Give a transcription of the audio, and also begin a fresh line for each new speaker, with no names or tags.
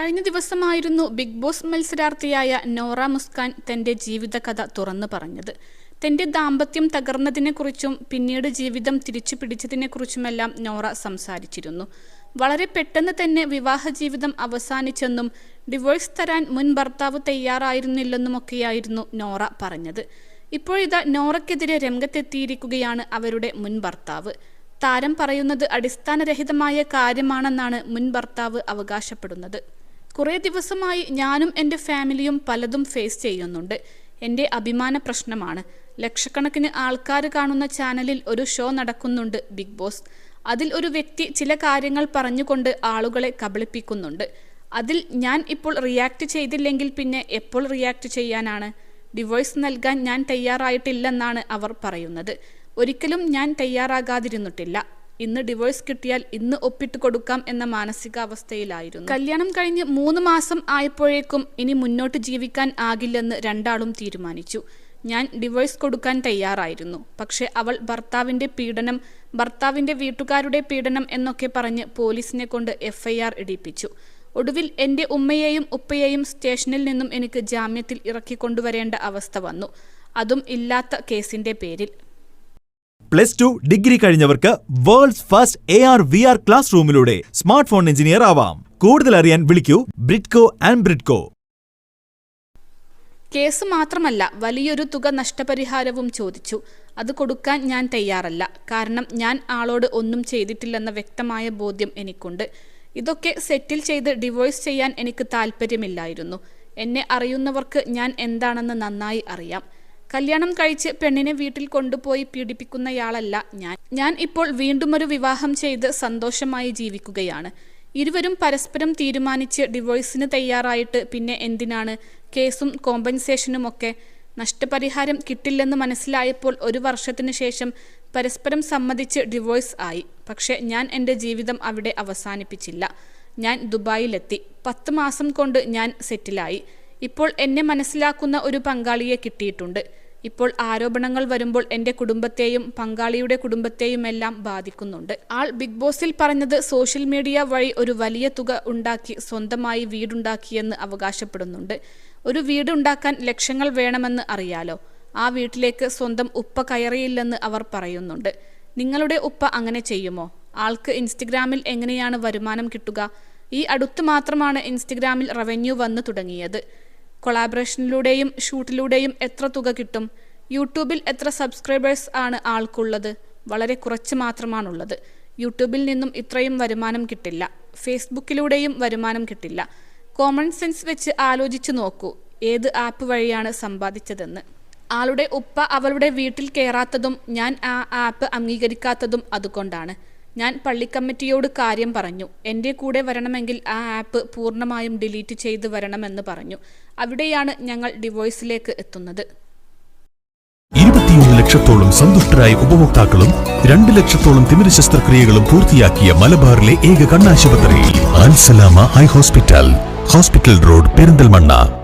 കഴിഞ്ഞ ദിവസമായിരുന്നു big Boss മത്സരാർത്ഥിയായ നോറ മുസ്കാൻ തന്റെ ജീവിതകഥ തുറന്നു പറഞ്ഞത്. തന്റെ ദാമ്പത്യം തകർന്നതിനെക്കുറിച്ചും പിന്നീട് ജീവിതം തിരിച്ചു പിടിച്ചതിനെക്കുറിച്ചുമെല്ലാം നോറ സംസാരിച്ചിരുന്നു. വളരെ പെട്ടെന്ന് തന്നെ വിവാഹ ജീവിതം അവസാനിച്ചെന്നും ഡിവോഴ്സ് തരാൻ മുൻ ഭർത്താവ് തയ്യാറായിരുന്നില്ലെന്നുമൊക്കെയായിരുന്നു നോറ പറഞ്ഞത്. ഇപ്പോഴിതാ നോറയ്ക്കെതിരെ രംഗത്തെത്തിയിരിക്കുകയാണ് അവരുടെ മുൻ ഭർത്താവ്. താരം പറയുന്നത് അടിസ്ഥാനരഹിതമായ കാര്യമാണെന്നാണ് മുൻ ഭർത്താവ് അവകാശപ്പെടുന്നത്. കുറേ ദിവസമായി ഞാനും എന്റെ ഫാമിലിയും പലതും ഫേസ് ചെയ്യുന്നുണ്ട്. എന്റെ അഭിമാന പ്രശ്നമാണ്. ലക്ഷക്കണക്കിന് ആൾക്കാർ കാണുന്ന ചാനലിൽ ഒരു ഷോ നടക്കുന്നുണ്ട് ബിഗ് ബോസ്. അതിൽ ഒരു വ്യക്തി ചില കാര്യങ്ങൾ പറഞ്ഞുകൊണ്ട് ആളുകളെ കബളിപ്പിക്കുന്നുണ്ട്. അതിൽ ഞാൻ ഇപ്പോൾ റിയാക്ട് ചെയ്തില്ലെങ്കിൽ പിന്നെ എപ്പോൾ റിയാക്ട് ചെയ്യാനാണ്? ഡിവോഴ്സ് നൽകാൻ ഞാൻ തയ്യാറായിട്ടില്ലെന്നാണ് അവർ പറയുന്നത്. ഒരിക്കലും ഞാൻ തയ്യാറാകാതിരുന്നിട്ടില്ല. ഇന്ന് ഡിവോഴ്സ് കിട്ടിയാൽ ഇന്ന് ഒപ്പിട്ട് കൊടുക്കാം എന്ന മാനസികാവസ്ഥയിലായിരുന്നു. കല്യാണം കഴിഞ്ഞ് മൂന്ന് മാസം ആയപ്പോഴേക്കും ഇനി മുന്നോട്ട് ജീവിക്കാൻ ആകില്ലെന്ന് രണ്ടാളും തീരുമാനിച്ചു. ഞാൻ ഡിവോഴ്സ് കൊടുക്കാൻ തയ്യാറായിരുന്നു. പക്ഷെ അവൾ ഭർത്താവിന്റെ പീഡനം ഭർത്താവിന്റെ വീട്ടുകാരുടെ പീഡനം എന്നൊക്കെ പറഞ്ഞ് പോലീസിനെ കൊണ്ട് എഫ്ഐആർ ഇടിപ്പിച്ചു. ഒടുവിൽ എന്റെ ഉമ്മയെയും ഉപ്പയെയും സ്റ്റേഷനിൽ നിന്നും എനിക്ക് ജാമ്യത്തിൽ ഇറക്കിക്കൊണ്ടുവരേണ്ട അവസ്ഥ വന്നു. അതും ഇല്ലാത്ത കേസിന്റെ പേരിൽ.
Plus two degree കഴിഞ്ഞവർക്ക് world's first A R V R class റൂമിലൂടെ smart phone engineer ആവാം. കൂടുതൽ അറിയാൻ വിളിക്കൂ ബ്രിഡ്കോ ആൻഡ് ബ്രിഡ്കോ.
കേസ് മാത്രമല്ല വലിയൊരു തുക നഷ്ടപരിഹാരവും ചോദിച്ചു. അത് കൊടുക്കാൻ ഞാൻ തയ്യാറല്ല. കാരണം ഞാൻ ആളോട് ഒന്നും ചെയ്തിട്ടില്ലെന്ന വ്യക്തമായ ബോധ്യം എനിക്കുണ്ട്. ഇതൊക്കെ സെറ്റിൽ ചെയ്ത് ഡിവോഴ്സ് ചെയ്യാൻ എനിക്ക് താല്പര്യമില്ലായിരുന്നു എന്നെ അറിയുന്നവർക്ക് ഞാൻ എന്താണെന്ന് നന്നായി അറിയാം. കല്യാണം കഴിച്ച് പെണ്ണിനെ വീട്ടിൽ കൊണ്ടുപോയി പീഡിപ്പിക്കുന്നയാളല്ല ഞാൻ. ഞാൻ ഇപ്പോൾ വീണ്ടും ഒരു വിവാഹം ചെയ്ത് സന്തോഷമായി ജീവിക്കുകയാണ്. ഇരുവരും പരസ്പരം തീരുമാനിച്ച് ഡിവോഴ്സിന് തയ്യാറായിട്ട് പിന്നെ എന്തിനാണ്? കേസും കോമ്പൻസേഷനും ഒക്കെ നഷ്ടപരിഹാരം കിട്ടില്ലെന്ന് മനസ്സിലായപ്പോൾ ഒരു വർഷത്തിന് ശേഷം പരസ്പരം സമ്മതിച്ച് ഡിവോഴ്സ് ആയി. പക്ഷെ ഞാൻ എന്റെ ജീവിതം അവിടെ അവസാനിപ്പിച്ചില്ല. ഞാൻ ദുബായിലെത്തി. പത്ത് മാസം കൊണ്ട് ഞാൻ സെറ്റിലായി. ഇപ്പോൾ എന്നെ മനസ്സിലാക്കുന്ന ഒരു പങ്കാളിയെ കിട്ടിയിട്ടുണ്ട്. ഇപ്പോൾ ആരോപണങ്ങൾ വരുമ്പോൾ എന്റെ കുടുംബത്തെയും പങ്കാളിയുടെ കുടുംബത്തെയും എല്ലാം ബാധിക്കുന്നുണ്ട്. ആൾ ബിഗ് ബോസിൽ പറഞ്ഞത് സോഷ്യൽ മീഡിയ വഴി ഒരു വലിയ തുക ഉണ്ടാക്കി സ്വന്തമായി വീടുണ്ടാക്കിയെന്ന് അവകാശപ്പെടുന്നുണ്ട്. ഒരു വീടുണ്ടാക്കാൻ ലക്ഷങ്ങൾ വേണമെന്ന് അറിയാലോ? ആ വീട്ടിലേക്ക് സ്വന്തം ഉപ്പ കയറിയില്ലെന്ന് അവർ പറയുന്നുണ്ട്. നിങ്ങളുടെ ഉപ്പ അങ്ങനെ ചെയ്യുമോ? ആൾക്ക് ഇൻസ്റ്റഗ്രാമിൽ എങ്ങനെയാണ് വരുമാനം കിട്ടുക? ഈ അടുത്ത് മാത്രമാണ് ഇൻസ്റ്റഗ്രാമിൽ റവന്യൂ വന്നു തുടങ്ങിയത്. കൊളാബറേഷനിലൂടെയും ഷൂട്ടിലൂടെയും എത്ര തുക കിട്ടും? യൂട്യൂബിൽ എത്ര സബ്സ്ക്രൈബേഴ്സ് ആണ് ആൾക്കുള്ളത്? വളരെ കുറച്ച് മാത്രമാണുള്ളത്. യൂട്യൂബിൽ നിന്നും ഇത്രയും വരുമാനം കിട്ടില്ല. ഫേസ്ബുക്കിലൂടെയും വരുമാനം കിട്ടില്ല. കോമൺ സെൻസ് വെച്ച് ആലോചിച്ചു നോക്കൂ. ഏത് ആപ്പ് വഴിയാണ് സമ്പാദിച്ചതെന്ന്? ആളുടെ ഉപ്പ അവളുടെ വീട്ടിൽ കയറാത്തതും ഞാൻ ആ ആപ്പ് അംഗീകരിക്കാത്തതും അതുകൊണ്ടാണ്. ഞാൻ പള്ളിക്കമ്മിറ്റിയോട് കാര്യം പറഞ്ഞു. എന്റെ കൂടെ വരണമെങ്കിൽ ആ ആപ്പ് പൂർണമായും ഡിലീറ്റ് ചെയ്ത് വരണമെന്ന് പറഞ്ഞു. അവിടെയാണ് ഞങ്ങൾ ഡിവോഴ്സിലേക്ക് എത്തുന്നത്.
ഇരുപത്തിയൊന്ന് ലക്ഷത്തോളം സന്തുഷ്ടരായ ഉപഭോക്താക്കളും രണ്ട് ലക്ഷത്തോളം തിമിര ശസ്ത്രക്രിയകളും പൂർത്തിയാക്കിയ മലബാറിലെ ഏക കണ്ണാശുപത്രി Al Salama eye hospital. Hospital road Perinthalmanna.